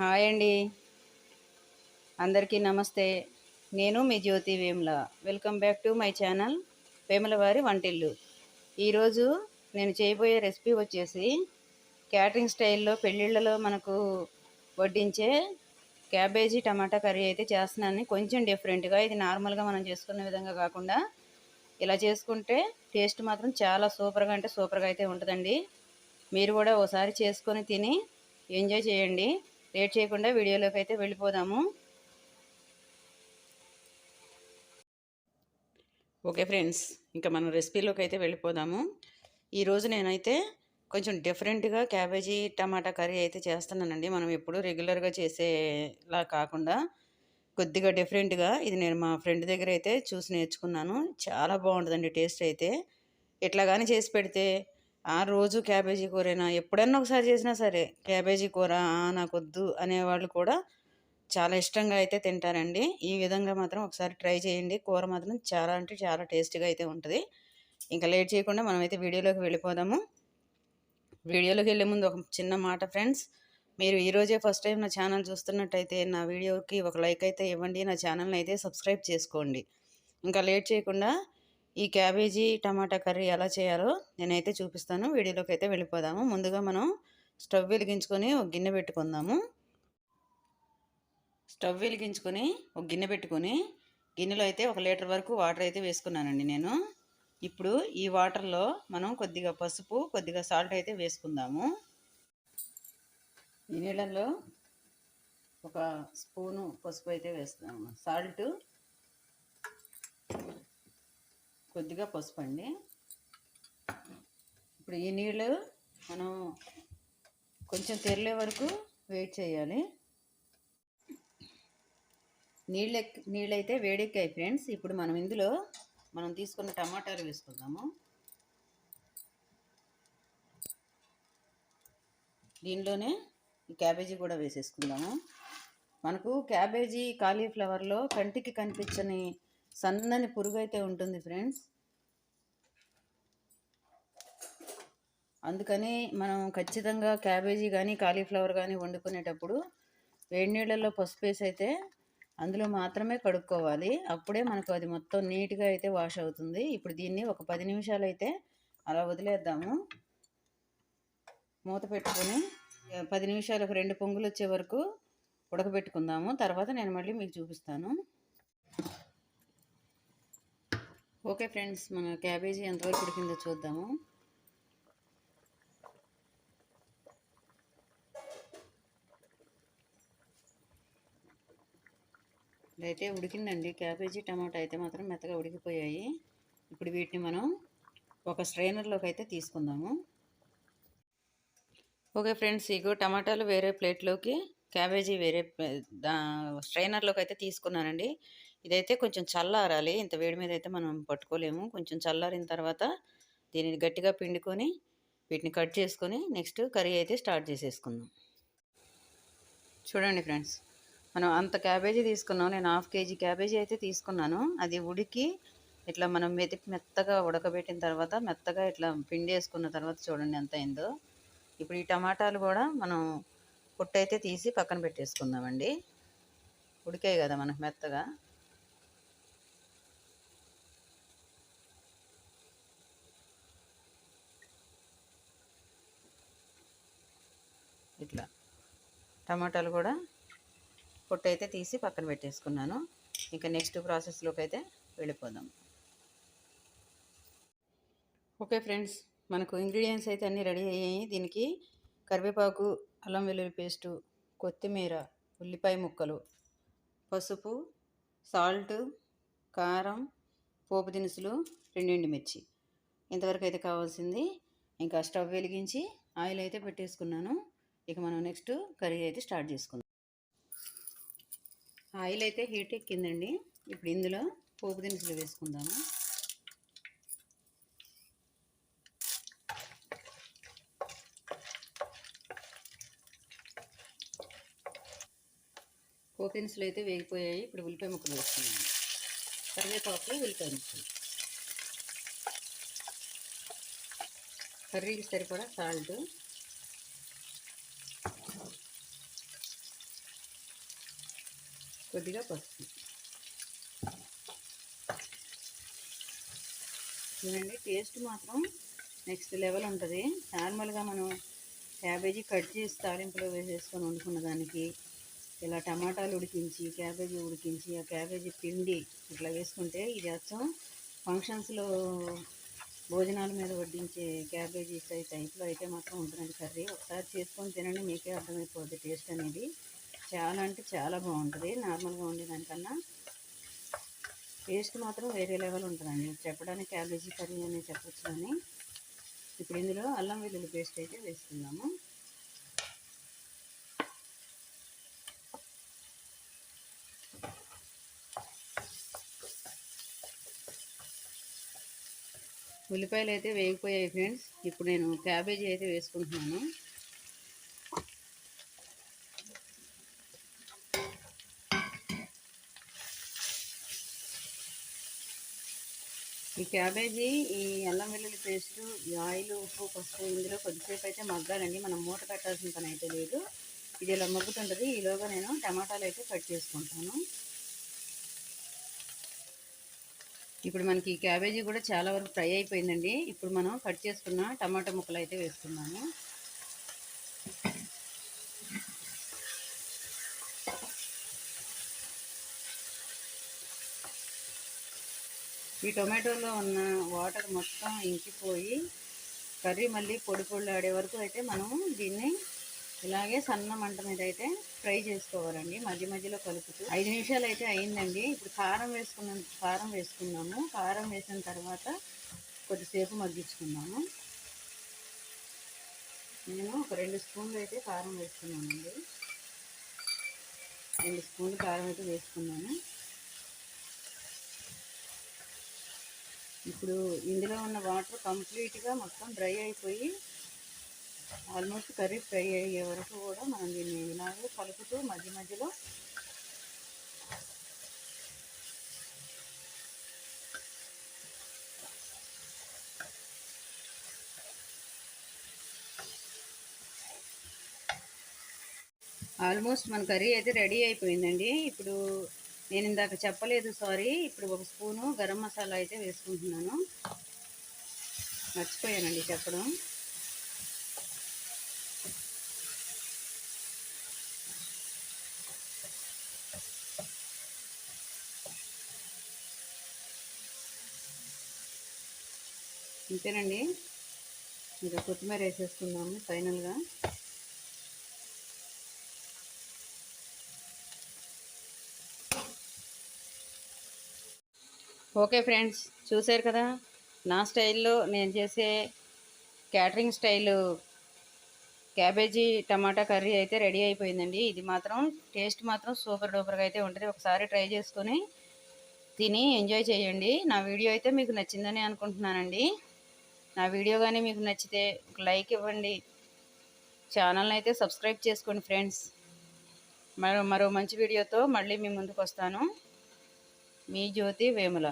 Hi అండి. అందరికీ నమస్తే. నేను మీ Jyothi Vemula. Welcome back to my channel Vemula వారి వంటిల్లు. ఈరోజు నేను చేయబోయే రెసిపీ వచ్చేసి క్యాటరింగ్ స్టైల్లో పెళ్ళిళ్ళలో మనకు వడ్డించే క్యాబేజీ టమాటా కర్రీ అయితే చేస్తున్నాను. కొంచెం డిఫరెంట్గా ఇది నార్మల్గా మనం చేసుకునే విధంగా కాకుండా ఇలా చేసుకుంటే టేస్ట్ మాత్రం చాలా సూపర్గా అంటే సూపర్గా అయితే ఉంటుందండి. మీరు కూడా ఒకసారి చేసుకొని తిని ఎంజాయ్ చేయండి. లేట్ చేయకుండా వీడియోలోకి అయితే వెళ్ళిపోదాము. ఓకే ఫ్రెండ్స్ ఇంకా మనం రెసిపీలోకి అయితే వెళ్ళిపోదాము. ఈరోజు నేనైతే కొంచెం డిఫరెంట్గా క్యాబేజీ టమాటా కర్రీ అయితే చేస్తున్నానండి. మనం ఎప్పుడు రెగ్యులర్గా చేసేలా కాకుండా కొద్దిగా డిఫరెంట్గా ఇది నేను మా ఫ్రెండ్ దగ్గర అయితే చూసి నేర్చుకున్నాను. చాలా బాగుంటుందండి టేస్ట్ అయితే. ఇట్లా కానీ చేసి పెడితే ఆ రోజు క్యాబేజీ కూరైనా ఎప్పుడన్నా ఒకసారి చేసినా సరే క్యాబేజీ కూర నాకు వద్దు అనేవాళ్ళు కూడా చాలా ఇష్టంగా అయితే తింటారండి. ఈ విధంగా మాత్రం ఒకసారి ట్రై చేయండి. కూర మాత్రం చాలా అంటే చాలా టేస్ట్గా అయితే ఉంటుంది. ఇంకా లేట్ చేయకుండా మనమైతే వీడియోలోకి వెళ్ళిపోదాము. వీడియోలోకి వెళ్ళే ముందు ఒక చిన్న మాట ఫ్రెండ్స్ మీరు ఈరోజే ఫస్ట్ టైం నా ఛానల్ చూస్తున్నట్టయితే నా వీడియోకి ఒక లైక్ అయితే ఇవ్వండి. నా ఛానల్ని అయితే సబ్స్క్రైబ్ చేసుకోండి. ఇంకా లేట్ చేయకుండా ఈ క్యాబేజీ టమాటా కర్రీ ఎలా చేయాలో నేనైతే చూపిస్తాను. వీడియోలోకి అయితే వెళ్ళిపోదాము. ముందుగా మనం స్టవ్ వెలిగించుకొని ఒక గిన్నె పెట్టుకుందాము. స్టవ్ వెలిగించుకొని ఒక గిన్నె పెట్టుకొని గిన్నెలో అయితే ఒక లీటర్ వరకు వాటర్ అయితే వేసుకున్నానండి నేను. ఇప్పుడు ఈ వాటర్లో మనం కొద్దిగా పసుపు కొద్దిగా సాల్ట్ అయితే వేసుకుందాము. ఈ నీళ్ళల్లో ఒక స్పూను పసుపు అయితే వేస్తాము సాల్ట్ కొద్దిగా పసుపు అండి ఇప్పుడు ఈ నీళ్ళు మనం కొంచెం తెరలే వరకు వెయిట్ చేయాలి. నీళ్ళు నీళ్ళైతే వేడెక్కాయి ఫ్రెండ్స్. ఇప్పుడు మనం ఇందులో మనం తీసుకున్న టమాటాలు వేసుకుందాము. దీనిలోనే ఈ క్యాబేజీ కూడా వేసేసుకుందాము. మనకు క్యాబేజీ కాలీఫ్లవర్లో కంటికి కనిపించని సన్నని పురుగు అయితే ఉంటుంది ఫ్రెండ్స్. అందుకని మనం ఖచ్చితంగా క్యాబేజీ కానీ కాలీఫ్లవర్ కానీ వండుకునేటప్పుడు వేడి నీళ్ళల్లో పసుపు వేసి అయితే అందులో మాత్రమే కడుక్కోవాలి. అప్పుడే మనకు అది మొత్తం నీట్గా అయితే వాష్ అవుతుంది. ఇప్పుడు దీన్ని ఒక పది నిమిషాలు అయితే అలా వదిలేద్దాము. మూత పెట్టుకొని పది నిమిషాలు ఒక రెండు పొంగులు వచ్చే వరకు ఉడకబెట్టుకుందాము. తర్వాత నేను మళ్ళీ మీకు చూపిస్తాను. ఓకే ఫ్రెండ్స్ మన క్యాబేజీ ఎంతవరకు ఉడికిందో చూద్దాము. అయితే ఉడికిందండి. క్యాబేజీ టమాటా అయితే మాత్రం మెత్తగా ఉడికిపోయాయి. ఇప్పుడు వీటిని మనం ఒక స్ట్రైనర్లోకి అయితే తీసుకుందాము. ఓకే ఫ్రెండ్స్ ఇగో టమాటాలు వేరే ప్లేట్లోకి క్యాబేజీ వేరే స్ట్రైనర్లోకి అయితే తీసుకున్నానండి. ఇదైతే కొంచెం చల్లారాలి. ఇంత వేడి మీద అయితే మనం పట్టుకోలేము. కొంచెం చల్లారిన తర్వాత దీనిని గట్టిగా పిండుకొని వీటిని కట్ చేసుకొని నెక్స్ట్ కర్రీ అయితే స్టార్ట్ చేసేసుకుందాం. చూడండి ఫ్రెండ్స్ మనం అంత క్యాబేజీ తీసుకున్నాం. నేను హాఫ్ కేజీ క్యాబేజీ అయితే తీసుకున్నాను. అది ఉడికి ఇట్లా మనం మెతికి మెత్తగా ఉడకబెట్టిన తర్వాత మెత్తగా ఇట్లా పిండి వేసుకున్న తర్వాత చూడండి ఎంత అయిందో. ఇప్పుడు ఈ టమాటాలు కూడా మనం పొట్టు అయితే తీసి పక్కన పెట్టేసుకుందామండి. ఉడికాయి కదా మనకు మెత్తగా. ఇట్లా. టమాటాలు కూడా పొట్టు అయితే తీసి పక్కన పెట్టేసుకున్నాను. ఇంకా నెక్స్ట్ ప్రాసెస్లోకి అయితే వెళ్ళిపోదాం. ఓకే ఫ్రెండ్స్ మనకు ఇంగ్రీడియంట్స్ అయితే అన్నీ రెడీ అయ్యాయి. దీనికి కరివేపాకు అల్లం వెల్లుల్లి పేస్టు కొత్తిమీర ఉల్లిపాయ ముక్కలు పసుపు సాల్ట్ కారం పోపు దినుసులు రెండిండి మిర్చి. ఇంతవరకు అయితే కావాల్సింది. ఇంకా స్టవ్ వెలిగించి ఆయిల్ అయితే పెట్టేసుకున్నాను. ఇక మనం నెక్స్ట్ కర్రీ అయితే స్టార్ట్ చేసుకుందాం. ఆయిల్ అయితే హీట్ ఎక్కిందండి. ఇప్పుడు ఇందులో పోపు దినుసులు వేసుకుందాము. పోపు దినుసులు అయితే వేగిపోయాయి. ఇప్పుడు ఉల్లిపాయ ముక్కలు వేసుకున్నాము కరివేపాకు ఉల్లిపాయ ముక్కలు. కర్రీకి సరిపడా సాల్ట్ కొద్దిగా పసుపు. చూడండి టేస్ట్ మాత్రం నెక్స్ట్ లెవెల్ ఉంటుంది. నార్మల్గా మనం క్యాబేజీ కట్ చేసి తాలింపులో వేసేసుకొని వండుకున్న దానికి ఇలా టమాటాలు ఉడికించి క్యాబేజీ ఉడికించి ఆ క్యాబేజీ పిండి ఇట్లా వేసుకుంటే ఇది అచ్చం ఫంక్షన్స్లో భోజనాల మీద వడ్డించే క్యాబేజీ ఫ్రై టైప్లో అయితే మాత్రం ఉంటుందండి కర్రీ. ఒకసారి చేసుకొని తినండి మీకే అర్థమైపోద్ది టేస్ట్ అనేది. చాలా అంటే చాలా బాగుంటుంది. నార్మల్గా ఉండేదానికన్నా టేస్ట్ మాత్రం వేరే లెవెల్ ఉంటుందండి. చెప్పడానికి క్యాబేజీ కర్రీ అని చెప్పొచ్చు కానీ ఇప్పుడు ఇందులో అల్లం వెల్లుల్లి పేస్ట్ అయితే వేసుకుందాము. ఉల్లిపాయలు అయితే వేగిపోయాయి ఫ్రెండ్స్. ఇప్పుడు నేను క్యాబేజీ అయితే వేసుకుంటున్నాను. ఈ క్యాబేజీ ఈ అల్లం వెల్లుల్లి పేస్ట్ ఈ ఆయిల్ ఉప్పు పసుపు ఇందులో కొద్దిసేపు అయితే మగ్గాలండి. మనం మూట పెట్టాల్సిన పని అయితే లేదు. ఇది ఇలా మగ్గుతుంటుంది. ఈలోగా నేను టమాటాలు అయితే కట్ చేసుకుంటాను. ఇప్పుడు మనకి ఈ క్యాబేజీ కూడా చాలా వరకు ఫ్రై అయిపోయిందండి. ఇప్పుడు మనం కట్ చేసుకున్న టమాటా ముక్కలు అయితే వేసుకున్నాము ఈ టొమాటోలో ఉన్న వాటర్ మొత్తం ఇంకిపోయి కర్రీ మళ్ళీ పొడి పొడిలాడే వరకు అయితే మనం దీన్ని ఇలాగే సన్న మంట మీద అయితే ఫ్రై చేసుకోవాలండి మధ్య మధ్యలో కలుపుతూ. ఐదు నిమిషాలు అయితే అయిందండి. ఇప్పుడు కారం వేసుకున్న కారం వేసుకున్నాము. కారం వేసిన తర్వాత కొద్దిసేపు మగ్గించుకున్నాము నేను ఒక రెండు స్పూన్లు అయితే కారం వేసుకున్నానండి. రెండు స్పూన్లు కారం అయితే వేసుకున్నాను. ఇప్పుడు ఇందులో ఉన్న వాటర్ కంప్లీట్గా మొత్తం డ్రై అయిపోయి ఆల్మోస్ట్ కర్రీ ఫ్రై అయ్యే వరకు కూడా మనం దీన్ని ఇలాగే కలుపుతూ మధ్య మధ్యలో ఆల్మోస్ట్ మన కర్రీ అయితే రెడీ అయిపోయిందండి. ఇప్పుడు నేను ఇందాక చెప్పలేదు సారీ ఇప్పుడు ఒక స్పూను గరం మసాలా అయితే వేసుకుంటున్నాను. మర్చిపోయానండి చెప్పడం. అంతేనండి ఇంకా కొత్తిమీర వేసేసుకుందాము ఫైనల్గా ఓకే ఫ్రెండ్స్ చూశారు కదా? నా స్టైల్లో నేను చేసే catering style. Cabbage tomato curry అయితే రెడీ అయిపోయిందండి. ఇది మాత్రం టేస్ట్ మాత్రం సూపర్ డూపర్గా అయితే ఉంటుంది. ఒకసారి ట్రై చేసుకొని తిని ఎంజాయ్ చేయండి. నా వీడియో అయితే మీకు నచ్చిందని అనుకుంటున్నానండి. నా వీడియో కానీ మీకు నచ్చితే ఒక లైక్ ఇవ్వండి. ఛానల్ని అయితే సబ్స్క్రైబ్ చేసుకోండి ఫ్రెండ్స్. మరో మరో మంచి వీడియోతో మళ్ళీ మీ ముందుకు వస్తాను. మీ జ్యోతి వేముల